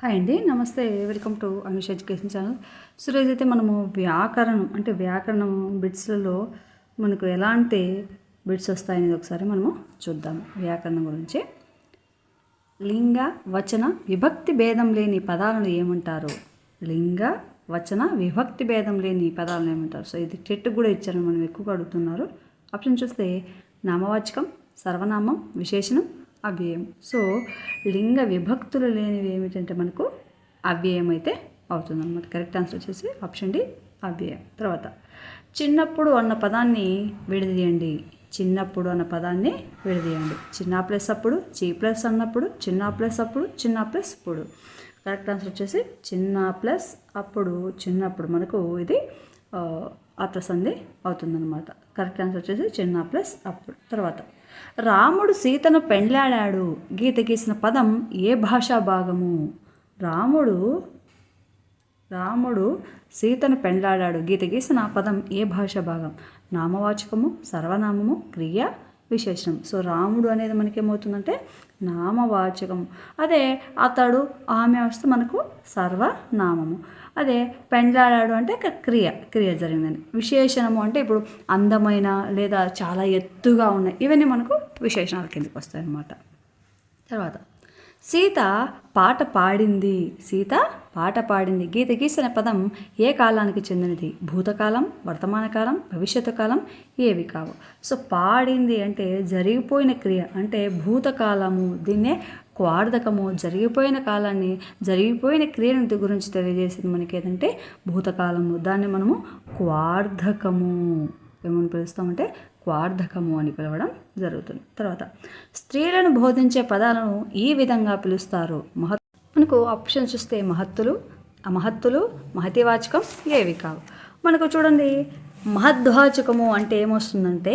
Hi అండి నమస్తే welcome to Anush education channel. So రోజైతే మనము వ్యాకరణం అంటే వ్యాకరణం బిట్స్లలో మనకు ఎలాంటి బిట్స్ వస్తాయనేది ఒకసారి మనము చూద్దాం వ్యాకరణం గురించి. లింగ వచన విభక్తి భేదం లేని పదాలను ఏమంటారు? లింగ వచన విభక్తి భేదం లేని పదాలను ఏమంటారు? సో ఇది టెట్ కూడా ఇచ్చారని మనం ఎక్కువగా అడుగుతున్నారు. ఆప్షన్ చూస్తే నామవాచకం సర్వనామం విశేషణం అవ్యయం. సో లింగ విభక్తులు లేనివి ఏమిటంటే మనకు అవ్యయం అయితే అవుతుందన్నమాట. కరెక్ట్ ఆన్సర్ వచ్చేసి ఆప్షన్ డి అవ్యయం. తర్వాత చిన్నప్పుడు అన్న పదాన్ని విడదీయండి. చిన్నప్పుడు అన్న పదాన్ని విడదీయండి. చిన్న ప్లస్ అప్పుడు చి ప్లస్ అన్నప్పుడు చిన్న ప్లస్ అప్పుడు చిన్న ప్లస్ ఇప్పుడు. కరెక్ట్ ఆన్సర్ వచ్చేసి చిన్న ప్లస్ అప్పుడు చిన్నప్పుడు మనకు ఇది అర్థసంధి అవుతుందన్నమాట. కరెక్ట్ ఆన్సర్ వచ్చేసి చిన్న ప్లస్ అప్పుడు. తర్వాత రాముడు సీతను పెండ్లాడాడు. గీత గీసిన పదం ఏ భాషా భాగము? రాముడు రాముడు సీతను పెండ్లాడాడు. గీత గీసిన పదం ఏ భాషా భాగం? నామవాచకము సర్వనామము క్రియ విశేషణం. సో రాముడు అనేది మనకేమవుతుందంటే నామవాచకం అదే అతడు ఆమె వస్తే మనకు సర్వనామము. అదే పెండ్లాడాడు అంటే క్రియ క్రియ జరిగిందని విశేషణము అంటే ఇప్పుడు అందమైన లేదా చాలా ఎత్తుగా ఉన్నాయి ఇవన్నీ మనకు విశేషణాల కిందకి వస్తాయి అన్నమాట తర్వాత సీత పాట పాడింది. సీత పాట పాడింది. గీత గీసిన పదం ఏ కాలానికి చెందినది? భూతకాలం వర్తమాన కాలం భవిష్యత్తు కాలం ఏవి కావు. సో పాడింది అంటే జరిగిపోయిన క్రియ అంటే భూతకాలము. దీన్నే క్వార్ధకము జరిగిపోయిన కాలాన్ని జరిగిపోయిన క్రియను గురించి తెలియజేసింది మనకి ఏదంటే భూతకాలము. దాన్ని మనము క్వార్ధకము ఏమని పిలుస్తామంటే క్వార్ధకము అని పిలవడం జరుగుతుంది. తర్వాత స్త్రీలను బోధించే పదాలను ఈ విధంగా పిలుస్తారు. మహత్ మనకు ఆప్షన్ చూస్తే మహత్తులు మహత్తులు మహతివాచకం ఏవి కావు మనకు చూడండి మహద్వాచకము అంటే ఏమొస్తుందంటే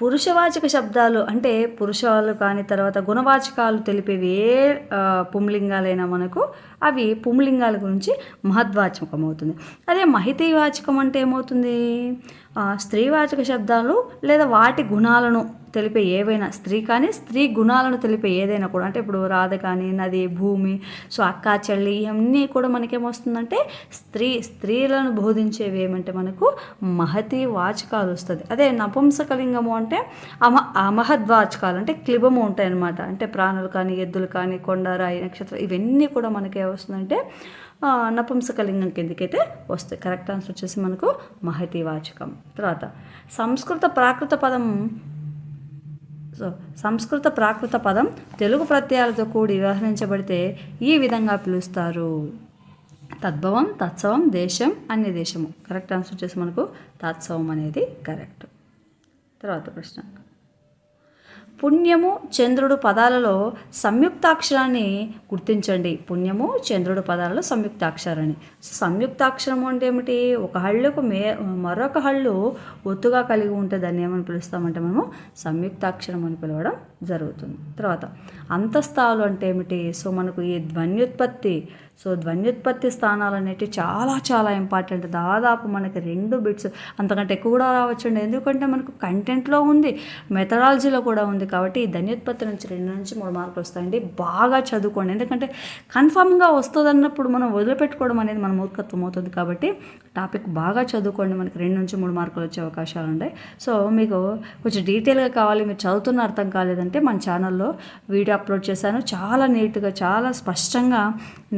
పురుషవాచక శబ్దాలు అంటే పురుషాలు కానీ తర్వాత గుణవాచకాలు తెలిపేవి ఏ పుంలింగాలైనా మనకు అవి పుంలింగాల గురించి మహద్వాచకం అవుతుంది అదే మహితీవాచకం అంటే ఏమవుతుంది? స్త్రీవాచక శబ్దాలు లేదా వాటి గుణాలను తెలిపే ఏవైనా స్త్రీ కానీ స్త్రీ గుణాలను తెలిపే ఏదైనా కూడా అంటే ఇప్పుడు రాధ కానీ నది భూమి సో అక్క చెల్లి ఇవన్నీ కూడా మనకేమొస్తుందంటే స్త్రీ స్త్రీలను బోధించేవి ఏమంటే మనకు మహతి వాచకాలు వస్తుంది. అదే నపుంసకలింగము అంటే అమ అమహద్వాచకాలు అంటే క్లిబము ఉంటాయి అంటే ప్రాణులు కానీ ఎద్దులు కానీ కొండరాయి నక్షత్రం ఇవన్నీ కూడా మనకి వస్తుందంటే ఆ, నపుంసకలింగం కిందకైతే వస్తాయి. కరెక్ట్ ఆన్సర్ వచ్చేసి మనకు మహతి వాచకం. తర్వాత సంస్కృత ప్రాకృత పదం సో సంస్కృత ప్రాకృత పదం తెలుగు ప్రత్యయాలతో కూడి వ్యవహరించబడితే ఈ విధంగా పిలుస్తారు. తద్భవం తత్సవం దేశం అన్ని దేశము. కరెక్ట్ ఆన్సర్ వచ్చేసి మనకు తత్సవం అనేది కరెక్ట్ తర్వాత ప్రశ్న. పుణ్యము చంద్రుడు పదాలలో సంయుక్తాక్షరాన్ని గుర్తించండి. పుణ్యము చంద్రుడు పదాలలో సంయుక్తాక్షరాన్ని. సో సంయుక్తాక్షరము అంటే ఏమిటి? ఒక హళ్ళుకు మే మరొక హళ్ళు ఒత్తుగా కలిగి ఉంటే దాన్ని ఏమని పిలుస్తామంటే మనము సంయుక్తాక్షరం అని పిలవడం జరుగుతుంది. తర్వాత అంతస్తాలు అంటే ఏమిటి? సో మనకు ఈ ధ్వన్యుత్పత్తి సో ధ్వన్యుత్పత్తి స్థానాలు అనేటివి చాలా చాలా ఇంపార్టెంట్ దాదాపు మనకి రెండు బిట్స్. అంతకంటే ఎక్కువ కూడా రావచ్చండి. ఎందుకంటే మనకు కంటెంట్లో ఉంది. మెథడాలజీలో కూడా ఉంది కాబట్టి ఈ ధ్వన్యుత్పత్తి నుంచి రెండు నుంచి మూడు మార్కులు వస్తాయండి. బాగా చదువుకోండి. ఎందుకంటే కన్ఫామ్గా వస్తుంది అన్నప్పుడు మనం వదిలిపెట్టుకోవడం అనేది మన మూర్ఖత్వం అవుతుంది కాబట్టి టాపిక్ బాగా చదువుకోండి. మనకి రెండు నుంచి మూడు మార్కులు వచ్చే అవకాశాలు ఉన్నాయి. సో మీకు కొంచెం డీటెయిల్గా కావాలి మీరు చదువుతున్న అర్థం కాలేదంటే మన ఛానల్లో వీడియో అప్లోడ్ చేశాను. చాలా నీట్గా చాలా స్పష్టంగా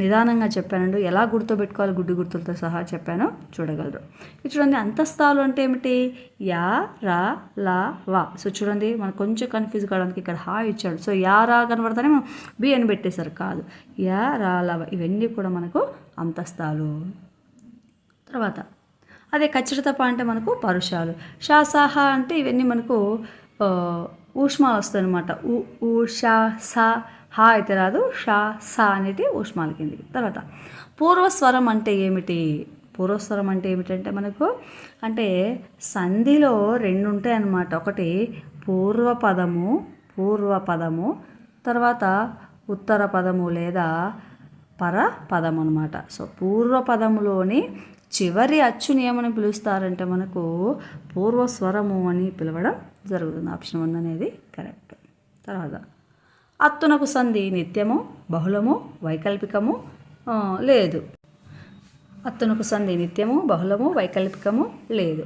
నిదానంగా చెప్పానండి. ఎలా గుర్తుపెట్టుకోవాలి గుడ్డు గుర్తులతో సహా చెప్పాను చూడగలరు. ఇది చూడండి అంతస్తాలు అంటే ఏమిటి? యా రా లా వా. సో చూడండి మనకు కొంచెం కన్ఫ్యూజ్ కావడానికి ఇక్కడ హా ఇచ్చాడు. సో యా రా కనబడతానే మనం బి అని పెట్టేశారు. కాదు. యా రా లా వా. ఇవన్నీ కూడా మనకు అంతస్తాలు తర్వాత అదే ఖచ్చితప అంటే మనకు పరుషాలు. షాసాహ అంటే ఇవన్నీ మనకు ఊష్మాలు వస్తాయి అనమాట ఊ ఊ షా సా హా అయితే రాదు షా సా అనేటి ఉష్మాల కిందికి. తర్వాత పూర్వస్వరం అంటే ఏమిటి? పూర్వస్వరం అంటే ఏమిటంటే మనకు అంటే సంధిలో రెండు ఉంటాయి అన్నమాట ఒకటి పూర్వపదము పూర్వపదము తర్వాత ఉత్తర పదము లేదా పర పదము అనమాట సో పూర్వపదములోని చివరి అచ్చుని ఏమని పిలుస్తారంటే మనకు పూర్వస్వరము అని పిలవడం జరుగుతుంది. ఆప్షన్ వన్ అనేది కరెక్ట్. తర్వాత అత్తునకు సంధి నిత్యము బహుళము వైకల్పికము లేదు. అత్తునకు సంధి నిత్యము బహుళము వైకల్పికము లేదు.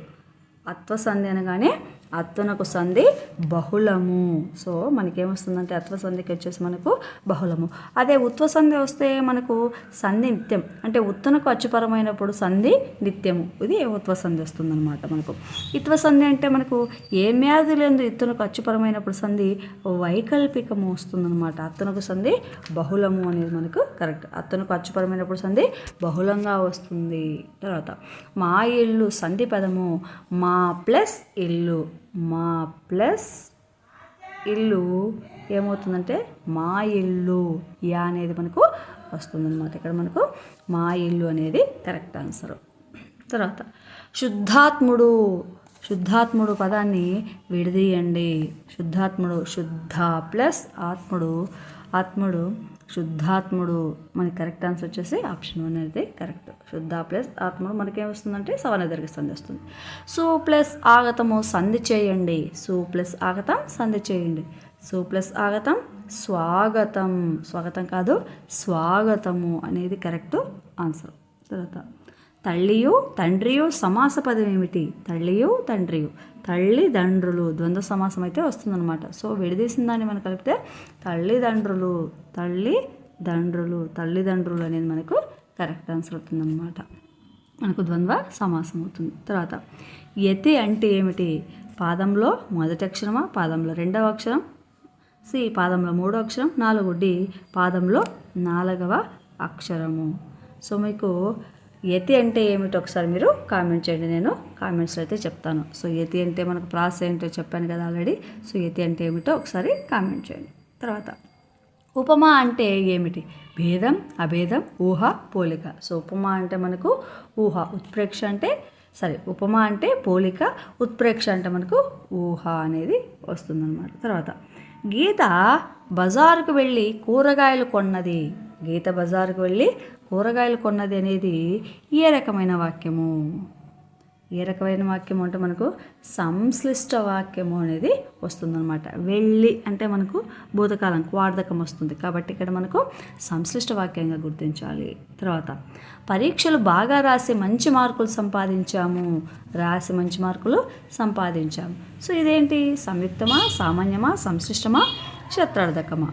అత్వ సంధి అనగానే అత్తనకు సంధి బహుళము. సో మనకేమొస్తుందంటే అత్వ సంధికి వచ్చేసి మనకు బహుళము. అదే ఉత్వ సంధి వస్తే మనకు సంధి నిత్యం. అంటే ఉత్తనకు అచ్చుపరమైనప్పుడు సంధి నిత్యము. ఇది ఉత్వ సంధి వస్తుందన్నమాట మనకు. ఇత్వ సంధి అంటే మనకు ఏ వ్యాధి లేదు ఇత్తునకు అచ్చుపరమైనప్పుడు సంధి వైకల్పికము వస్తుందన్నమాట. అత్తనకు సంధి బహుళము అనేది మనకు కరెక్ట్. అత్తనకు అచ్చుపరమైనప్పుడు సంధి బహుళంగా వస్తుంది. తర్వాత మా ఇల్లు సంధి పదము మా ప్లస్ ఇల్లు. మా ప్లస్ ఇల్లు ఏమవుతుందంటే మా ఇల్లు యా అనేది మనకు వస్తుందన్నమాట. ఇక్కడ మనకు మా ఇల్లు అనేది కరెక్ట్ ఆన్సర్. తర్వాత శుద్ధాత్ముడు శుద్ధాత్ముడు పదాన్ని విడదీయండి. శుద్ధాత్ముడు శుద్ధ ప్లస్ ఆత్ముడు. ఆత్ముడు శుద్ధాత్ముడు మనకి కరెక్ట్ ఆన్సర్ వచ్చేసి ఆప్షన్ వన్ అనేది కరెక్ట్ శుద్ధ ప్లస్ ఆత్ముడు మనకేమొస్తుందంటే సవన దగ్గర సంధి వస్తుంది. సో ప్లస్ ఆగతము సంధి చేయండి. సో ప్లస్ ఆగతం సంధి చేయండి. సో ప్లస్ ఆగతం స్వాగతం. స్వాగతం కాదు స్వాగతము అనేది కరెక్ట్ ఆన్సర్ తర్వాత తల్లియు తండ్రియు సమాస పదం ఏమిటి తల్లియు తండ్రియు. తల్లిదండ్రులు. ద్వంద్వ సమాసం అయితే వస్తుందన్నమాట. సో విడదీసిన దాన్ని మనం కలిపితే తల్లిదండ్రులు తల్లి దండ్రులు తల్లిదండ్రులు అనేది మనకు కరెక్ట్ ఆన్సర్ అవుతుందన్నమాట. మనకు ద్వంద్వ సమాసం అవుతుంది. తర్వాత యతి అంటే ఏమిటి? పాదంలో మొదటి అక్షరమా? పాదంలో రెండవ అక్షరం? సి పాదంలో మూడో అక్షరం? నాలుగు డి పాదంలో నాలుగవ అక్షరము. సో మీకు యతి అంటే ఏమిటో ఒకసారి మీరు కామెంట్ చేయండి. నేను కామెంట్స్లో అయితే చెప్తాను. సో యతి అంటే మనకు ప్రాస ఏంటో చెప్పాను కదా ఆల్రెడీ సో యతి అంటే ఏమిటో ఒకసారి కామెంట్ చేయండి. తర్వాత ఉపమా అంటే ఏమిటి? భేదం అభేదం ఊహ పోలిక. సో ఉపమా అంటే మనకు ఊహ ఉత్ప్రేక్ష అంటే సరే ఉపమా అంటే పోలిక ఉత్ప్రేక్ష అంటే మనకు ఊహ అనేది వస్తుందన్నమాట. తర్వాత గీత బజారుకు వెళ్ళి కూరగాయలు కొన్నది. గీత బజారుకు వెళ్ళి కూరగాయలు కొన్నది అనేది ఏ రకమైన వాక్యము? ఏ రకమైన వాక్యం అంటే మనకు సంశ్లిష్ట వాక్యము అనేది వస్తుందన్నమాట. వెళ్ళి అంటే మనకు భూతకాలం వార్ధకం వస్తుంది. కాబట్టి ఇక్కడ మనకు సంశ్లిష్ట వాక్యంగా గుర్తించాలి. తర్వాత పరీక్షలు బాగా రాసి మంచి మార్కులు సంపాదించాము. రాసి మంచి మార్కులు సంపాదించాము సో ఇదేంటి? సంయుక్తమా సామాన్యమా సంశ్లిష్టమా శత్రార్థకమా?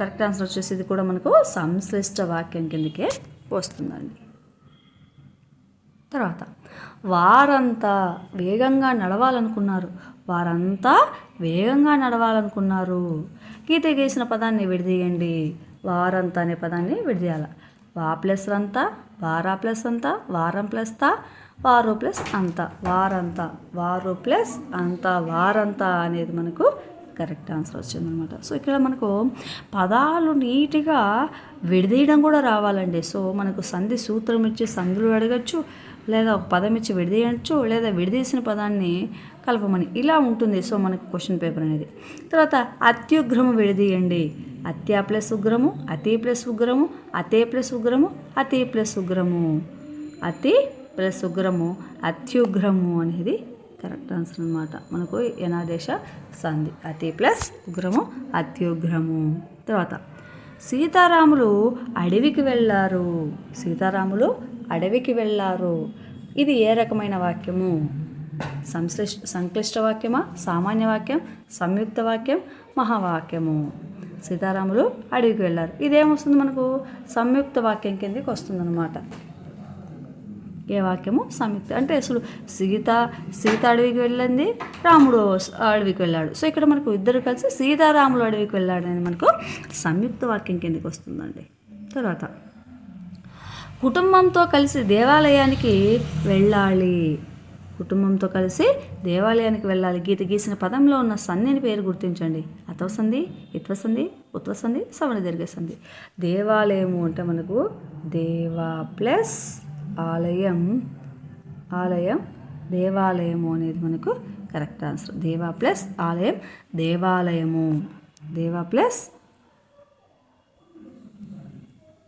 కరెక్ట్ ఆన్సర్ వచ్చేసి ఇది కూడా మనకు సంశ్లిష్ట వాక్యం కిందకే వస్తుందండి. తర్వాత వారంతా వేగంగా నడవాలనుకున్నారు. వారంతా వేగంగా నడవాలనుకున్నారు. గీత గీసిన పదాన్ని విడిదీయండి. వారంతా అనే పదాన్ని విడిదీయాల. వా ప్లస్ అంతా వారా ప్లస్ అంతా వారం ప్లస్ తా వారు ప్లస్ అంత. వారంతా వారు ప్లస్ అంత వారంతా అనేది మనకు కరెక్ట్ ఆన్సర్ వచ్చిందనమాట. సో ఇక్కడ మనకు పదాలు నీట్గా విడదీయడం కూడా రావాలండి. సో మనకు సంధి సూత్రం ఇచ్చి సంధులు అడగచ్చు లేదా ఒక పదం ఇచ్చి విడదీయచ్చు లేదా విడదీసిన పదాన్ని కలపమని. ఇలా ఉంటుంది. సో మనకు క్వశ్చన్ పేపర్ అనేది. తర్వాత అత్యుగ్రము విడదీయండి. అత్య ప్లస్ ఉగ్రము అతి ప్లస్ ఉగ్రము అతే ప్లస్ ఉగ్రము అతి ప్లస్ ఉగ్రము. అతి ప్లస్ ఉగ్రము అత్యుగ్రము అనేది కరెక్ట్ ఆన్సర్ అనమాట. మనకు యనాదేశ సంధి. అతి ప్లస్ ఉగ్రము అత్యుగ్రము తర్వాత సీతారాములు అడవికి వెళ్ళారు. సీతారాములు అడవికి వెళ్ళారు. ఇది ఏ రకమైన వాక్యము? సంశ్లిష్ట సంక్లిష్ట వాక్యమా? సామాన్య వాక్యం? సంయుక్త వాక్యం? మహావాక్యము. సీతారాములు అడవికి వెళ్ళారు. ఇదేమొస్తుంది మనకు? సంయుక్త వాక్యం కిందకి వస్తుందన్నమాట. ఏ వాక్యము? సంయుక్త అంటే అసలు సీత సీత అడవికి వెళ్ళింది రాముడు అడవికి వెళ్ళాడు. సో ఇక్కడ మనకు ఇద్దరు కలిసి సీతారాములు అడవికి వెళ్ళాడు అనేది మనకు సంయుక్త వాక్యం కిందకి వస్తుందండి. తర్వాత కుటుంబంతో కలిసి దేవాలయానికి వెళ్ళాలి. కుటుంబంతో కలిసి దేవాలయానికి వెళ్ళాలి. గీత గీసిన పదంలో ఉన్న సంధిని పేరు గుర్తించండి. అతవ సంధి ఇత్వ సంధి ఉత్వ సంధి సవణ దీర్ఘ సంధి దేవాలయము అంటే మనకు దేవా ప్లస్ ఆలయం ఆలయం దేవాలయము అనేది మనకు కరెక్ట్ ఆన్సర్. దేవా ప్లస్ ఆలయం దేవాలయము. దేవా ప్లస్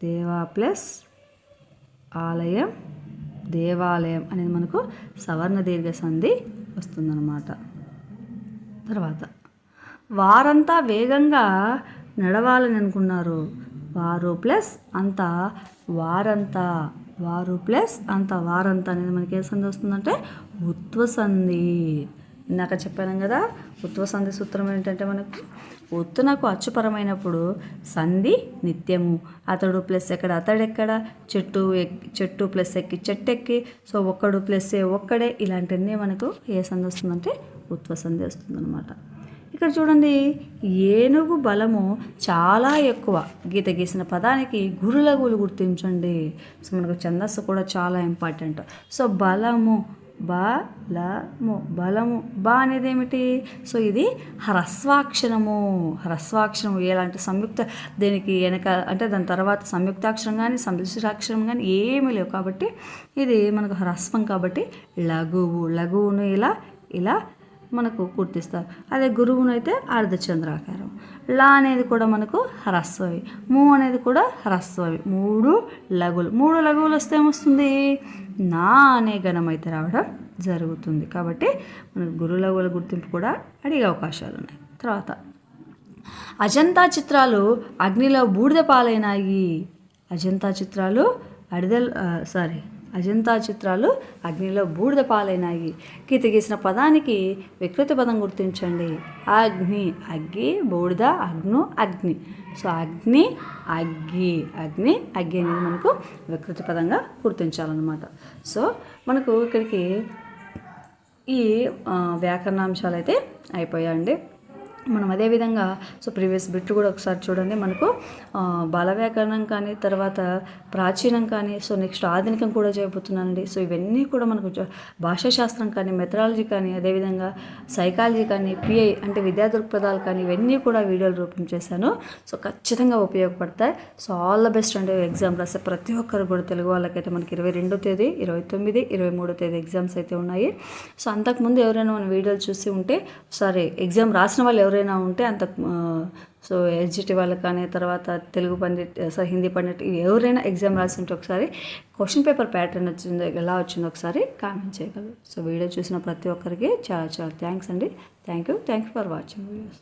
దేవా ప్లస్ ఆలయం దేవాలయం అనేది మనకు సవర్ణ దీర్ఘ సంధి వస్తుందన్నమాట. తర్వాత వారంతా వేగంగా నడవాలని అనుకున్నారు. వారు ప్లస్ అంతా వారంతా. వారు ప్లస్ అంత వారంతా అనేది మనకి ఏ సంధి వస్తుందంటే ఉత్వ సంధి ఇందాక చెప్పాను కదా ఉత్వ సంధి సూత్రం ఏంటంటే మనకు ఒత్తునకు అచ్చుపరమైనప్పుడు సంధి నిత్యము. అతడు ప్లస్ ఎక్కడ అతడెక్కడ చెట్టు ఎక్కి చెట్టు ప్లస్ ఎక్కి చెట్టు ఎక్కి సో ఒక్కడు ప్లస్ ఒక్కడే. ఇలాంటివన్నీ మనకు ఏ సంధి వస్తుందంటే ఉత్వసంధి వస్తుందన్నమాట. ఇక్కడ చూడండి ఏనుగు బలము చాలా ఎక్కువ. గీత గీసిన పదానికి గురులగులు గుర్తించండి. సో మనకు ఛందస్సు కూడా చాలా ఇంపార్టెంట్. సో బలము బలము బలము బా అనేది ఏమిటి సో ఇది హ్రస్వాక్షరము. హ్రస్వాక్షరము ఎలాంటి సంయుక్త దీనికి వెనక అంటే దాని తర్వాత సంయుక్తాక్షరం కానీ సమిశ్రాక్షరం కానీ ఏమీ లేవు కాబట్టి ఇది మనకు హ్రస్వం కాబట్టి లఘువు. లఘువును ఇలా ఇలా మనకు గుర్తిస్తారు. అదే గురువునైతే అర్ధచంద్రాకారం. లా అనేది కూడా మనకు హ్రస్వవి. మూ అనేది కూడా హ్రస్వవి. మూడు లఘులు. మూడు లఘువులు వస్తే ఏమొస్తుంది? నా అనే గణం అయితే రావడం జరుగుతుంది. కాబట్టి మనకు గురు లఘువుల గుర్తింపు కూడా అడిగే అవకాశాలు ఉన్నాయి. తర్వాత అజంతా చిత్రాలు అగ్నిలో బూడిద పాలైనాయి. అజంతా చిత్రాలు అడిదలు సారీ అజంతా చిత్రాలు అగ్నిలో బూడిద పాలైనాయి. గీత గీసిన పదానికి వికృతి పదం గుర్తించండి. అగ్ని అగ్గి బూడిద అగ్ను అగ్ని. సో అగ్ని అగ్గి అగ్ని అగ్గి అనేది మనకు వికృతి పదంగా గుర్తించాలన్నమాట. సో మనకు ఇక్కడికి ఈ వ్యాకరణాంశాలు అయితే అయిపోయాయండి. మనం అదేవిధంగా సో ప్రీవియస్ బిట్ కూడా ఒకసారి చూడండి. మనకు ఆ, బాల వ్యాకరణం కానీ తర్వాత ప్రాచీనం కానీ సో నెక్స్ట్ ఆధునికం కూడా చేయబోతున్నానండి. సో ఇవన్నీ కూడా మనకు భాషాశాస్త్రం భాషా శాస్త్రం కానీ మెథడాలజీ కానీ అదేవిధంగా సైకాలజీ కానీ పిఐ అంటే విద్యా దృక్పథాలు కానీ ఇవన్నీ కూడా వీడియోలు రూపం చేశాను. సో ఖచ్చితంగా ఉపయోగపడతాయి. సో ఆల్ ద బెస్ట్ అండి ఎగ్జామ్ రాసే ప్రతి ఒక్కరు కూడా. తెలుగు వాళ్ళకైతే మనకి ఇరవై రెండో తేదీ ఇరవై తొమ్మిది ఇరవై మూడో తేదీ ఎగ్జామ్స్ అయితే ఉన్నాయి. సో అంతకుముందు ఎవరైనా మన వీడియోలు చూసి ఉంటే సారీ ఎగ్జామ్ రాసిన వాళ్ళు ఎవరైనా ఉంటే అంత సో ఎస్జిటి వాళ్ళకి కానీ తర్వాత తెలుగు పండిట్ సారీ హిందీ పండిట్ ఎవరైనా ఎగ్జామ్ రాసి ఉంటే ఒకసారి క్వశ్చన్ పేపర్ ప్యాటర్న్ వచ్చిందో ఎలా వచ్చిందో ఒకసారి కామెంట్ చేయగలరు. సో వీడియో చూసిన ప్రతి ఒక్కరికి చాలా చాలా థ్యాంక్స్ అండి. Thank you. Thank you for watching videos.